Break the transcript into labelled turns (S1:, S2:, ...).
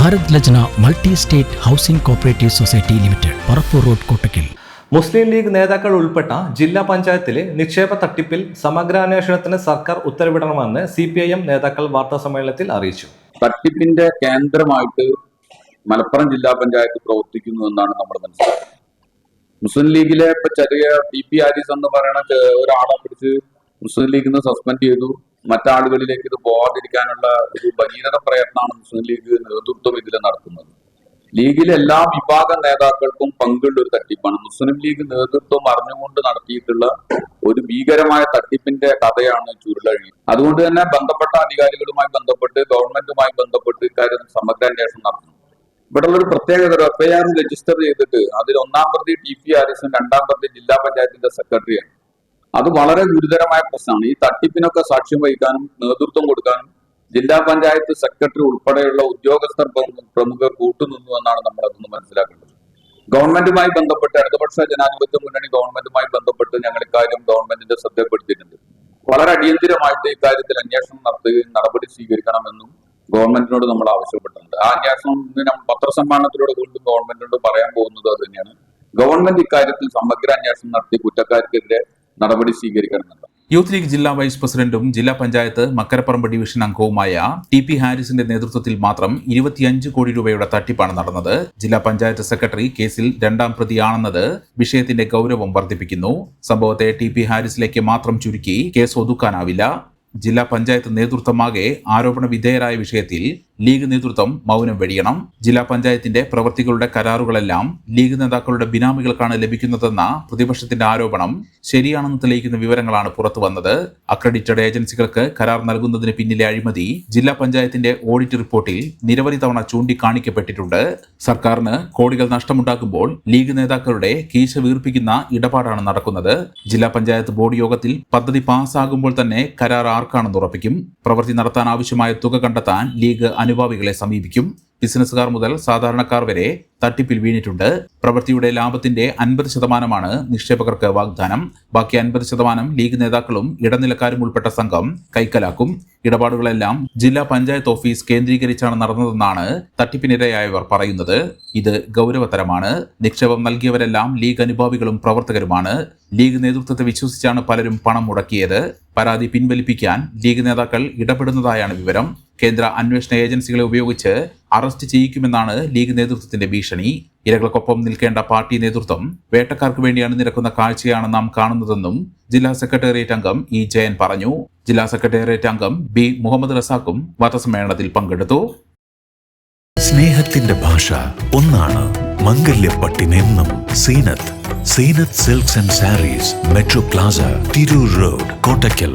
S1: Bharat Lajna multi state housing cooperative society limited Parappur road Kottakkal.
S2: Muslim League നേതാക്കൾ ഉൾപ്പെട്ട ജില്ലാ പഞ്ചായത്തിലെ നിക്ഷേപ തട്ടിപ്പിൽ സമഗ്രാന്വേഷണത്തിന് സർക്കാർ ഉത്തരവിടണമെന്ന് സി പി ഐ എം നേതാക്കൾ വാർത്താസമ്മേളനത്തിൽ അറിയിച്ചു.
S3: തട്ടിപ്പിന്റെ കേന്ദ്രമായിട്ട് മലപ്പുറം ജില്ലാ പഞ്ചായത്ത് പ്രവർത്തിക്കുന്നു എന്നാണ് നമ്മൾ മനസ്സിലാക്കുന്നത് മുസ്ലിം ലീഗിലെ ഇപ്പൊ ചെറിയ ടി പി ആരിസ് എന്ന് പറയുന്ന ഒരാളെ പിടിച്ച് മുസ്ലിം ലീഗിൽ നിന്ന് സസ്പെൻഡ് ചെയ്തു. മറ്റാളുകളിലേക്ക് ഇത് പോകാതിരിക്കാനുള്ള ഒരു ഭഗീരഥ പ്രയത്നമാണ് മുസ്ലിം ലീഗ് നേതൃത്വം ഇതിൽ നടത്തുന്നത്. ലീഗിലെ എല്ലാ വിഭാഗ നേതാക്കൾക്കും പങ്കുള്ള ഒരു തട്ടിപ്പാണ്. മുസ്ലിം ലീഗ് നേതൃത്വം അറിഞ്ഞുകൊണ്ട് നടത്തിയിട്ടുള്ള ഒരു ഭീകരമായ തട്ടിപ്പിന്റെ കഥയാണ് ചുരുളഴി അതുകൊണ്ട് തന്നെ ബന്ധപ്പെട്ട അധികാരികളുമായി ബന്ധപ്പെട്ട് ഗവൺമെന്റുമായി ബന്ധപ്പെട്ട് ഇക്കാര്യം സമഗ്ര അന്വേഷണം നടത്തുന്നു. ഇവിടെയുള്ള ഒരു പ്രത്യേകത എഫ്ഐആർ രജിസ്റ്റർ ചെയ്തിട്ട് അതിൽ ഒന്നാം പ്രതി ടി പി ആരിസും രണ്ടാം പ്രതി ജില്ലാ പഞ്ചായത്തിന്റെ സെക്രട്ടറിയാണ് അത് വളരെ ഗുരുതരമായ പ്രശ്നമാണ്. ഈ തട്ടിപ്പിനൊക്കെ സാക്ഷ്യം വഹിക്കാനും നേതൃത്വം കൊടുക്കാനും ജില്ലാ പഞ്ചായത്ത് സെക്രട്ടറി ഉൾപ്പെടെയുള്ള ഉദ്യോഗസ്ഥർ പ്രമു- പ്രമുഖർ കൂട്ടുനിന്നു എന്നാണ് നമ്മൾ അതൊന്ന് മനസ്സിലാക്കേണ്ടത്. ഗവൺമെന്റുമായി ബന്ധപ്പെട്ട് ഇടതുപക്ഷ ജനാധിപത്യ മുന്നണി ഗവൺമെന്റുമായി ബന്ധപ്പെട്ട് ഞങ്ങൾ ഇക്കാര്യം ഗവൺമെന്റിന്റെ ശ്രദ്ധപ്പെടുത്തിയിട്ടുണ്ട് വളരെ അടിയന്തിരമായിട്ട് ഇക്കാര്യത്തിൽ അന്വേഷണം നടത്തുകയും നടപടി സ്വീകരിക്കണമെന്നും ഗവൺമെന്റിനോട് നമ്മൾ ആവശ്യപ്പെട്ടിട്ടുണ്ട്. ആ അന്വേഷണം പത്രസമ്മേളനത്തിലൂടെ വീണ്ടും ഗവൺമെന്റിനോട് പറയാൻ പോകുന്നത് അത് തന്നെയാണ്. ഗവൺമെന്റ് ഇക്കാര്യത്തിൽ സമഗ്ര അന്വേഷണം നടത്തി കുറ്റക്കാർക്കെതിരെ നടപടി സ്വീകരിക്കണമെന്നുണ്ട്
S4: യൂത്ത് ലീഗ് ജില്ലാ വൈസ് പ്രസിഡന്റും ജില്ലാ പഞ്ചായത്ത് മക്കരപ്പറമ്പ് ഡിവിഷൻ അംഗവുമായ ടി പി ഹാരിസിന്റെ നേതൃത്വത്തിൽ മാത്രം ഇരുപത്തിയഞ്ച് കോടി രൂപയുടെ തട്ടിപ്പാണ് നടന്നത്. ജില്ലാ പഞ്ചായത്ത് സെക്രട്ടറി കേസിൽ രണ്ടാം പ്രതിയാണെന്നത് വിഷയത്തിന്റെ ഗൗരവം വർദ്ധിപ്പിക്കുന്നു. സംഭവത്തെ ടി പി ഹാരിസിലേക്ക് മാത്രം ചുരുക്കി കേസ് ഒതുക്കാനാവില്ല. ജില്ലാ പഞ്ചായത്ത് നേതൃത്വമാകെ ആരോപണ വിധേയരായ വിഷയത്തിൽ ലീഗ് നേതൃത്വം മൗനം വെടിയണം. ജില്ലാ പഞ്ചായത്തിന്റെ പ്രവൃത്തികളുടെ കരാറുകളെല്ലാം ലീഗ് നേതാക്കളുടെ ബിനാമികൾക്കാണ് ലഭിക്കുന്നതെന്ന പ്രതിപക്ഷത്തിന്റെ ആരോപണം ശരിയാണെന്ന് തെളിയിക്കുന്ന വിവരങ്ങളാണ് പുറത്തുവന്നത് അക്രഡിറ്റഡ് ഏജൻസികൾക്ക് കരാർ നൽകുന്നതിന് പിന്നിലെ അഴിമതി ജില്ലാ പഞ്ചായത്തിന്റെ ഓഡിറ്റ് റിപ്പോർട്ടിൽ നിരവധി തവണ ചൂണ്ടിക്കാണിക്കപ്പെട്ടിട്ടുണ്ട്. സർക്കാരിന് കോടികൾ നഷ്ടമുണ്ടാക്കുമ്പോൾ ലീഗ് നേതാക്കളുടെ കീശ വീർപ്പിക്കുന്ന ഇടപാടാണ് നടക്കുന്നത്. ജില്ലാ പഞ്ചായത്ത് ബോർഡ് യോഗത്തിൽ പദ്ധതി പാസ്സാകുമ്പോൾ തന്നെ കരാർ ആർക്കാണെന്ന് ഉറപ്പിക്കും. പ്രവൃത്തി നടത്താൻ ആവശ്യമായ തുക കണ്ടെത്താൻ ലീഗ് അനുഭാവികളെ സമീപിക്കും. ബിസിനസ്സുകാർ മുതൽ സാധാരണക്കാർ വരെ തട്ടിപ്പിൽ വീണിട്ടുണ്ട്. പ്രവൃത്തിയുടെ ലാഭത്തിന്റെ അൻപത് ശതമാനമാണ് നിക്ഷേപകർക്ക് വാഗ്ദാനം. ബാക്കി അൻപത് ശതമാനം ലീഗ് നേതാക്കളും ഇടനിലക്കാരും ഉൾപ്പെട്ട സംഘം കൈക്കലാക്കും. ഇടപാടുകളെല്ലാം ജില്ലാ പഞ്ചായത്ത് ഓഫീസ് കേന്ദ്രീകരിച്ചാണ് നടന്നതെന്നാണ് തട്ടിപ്പിനിരയായവർ പറയുന്നത്. ഇത് ഗൗരവതരമാണ്. നിക്ഷേപം നൽകിയവരെല്ലാം ലീഗ് അനുഭാവികളും പ്രവർത്തകരുമാണ്. ലീഗ് നേതൃത്വത്തെ വിശ്വസിച്ചാണ് പലരും പണം മുടക്കിയത്. പരാതി പിൻവലിപ്പിക്കാൻ ലീഗ് നേതാക്കൾ ഇടപെടുന്നതായാണ് വിവരം. കേന്ദ്ര അന്വേഷണ ഏജൻസികളെ ഉപയോഗിച്ച് അറസ്റ്റ് ചെയ്യിക്കുമെന്നാണ് ലീഗ് നേതൃത്വത്തിന്റെ ഭീഷണി. ഇരകൾക്കൊപ്പം നിൽക്കേണ്ട പാർട്ടി നേതൃത്വം വേട്ടക്കാർക്ക് വേണ്ടി അണിനിരക്കുന്ന കാഴ്ചയാണ് നാം കാണുന്നതെന്നും ജില്ലാ സെക്രട്ടേറിയറ്റ് അംഗം ഇ ജയൻ പറഞ്ഞു. ജില്ലാ സെക്രട്ടേറിയറ്റ് അംഗം ബി മുഹമ്മദ് റസാഖും വാർത്താസമ്മേളനത്തിൽ പങ്കെടുത്തു.
S5: സ്നേഹത്തിന്റെ ഭാഷ ഒന്നാണ് മംഗല്യപ്പട്ടിനെന്നും silks and sarees metro plaza Tirur road Kottakkal.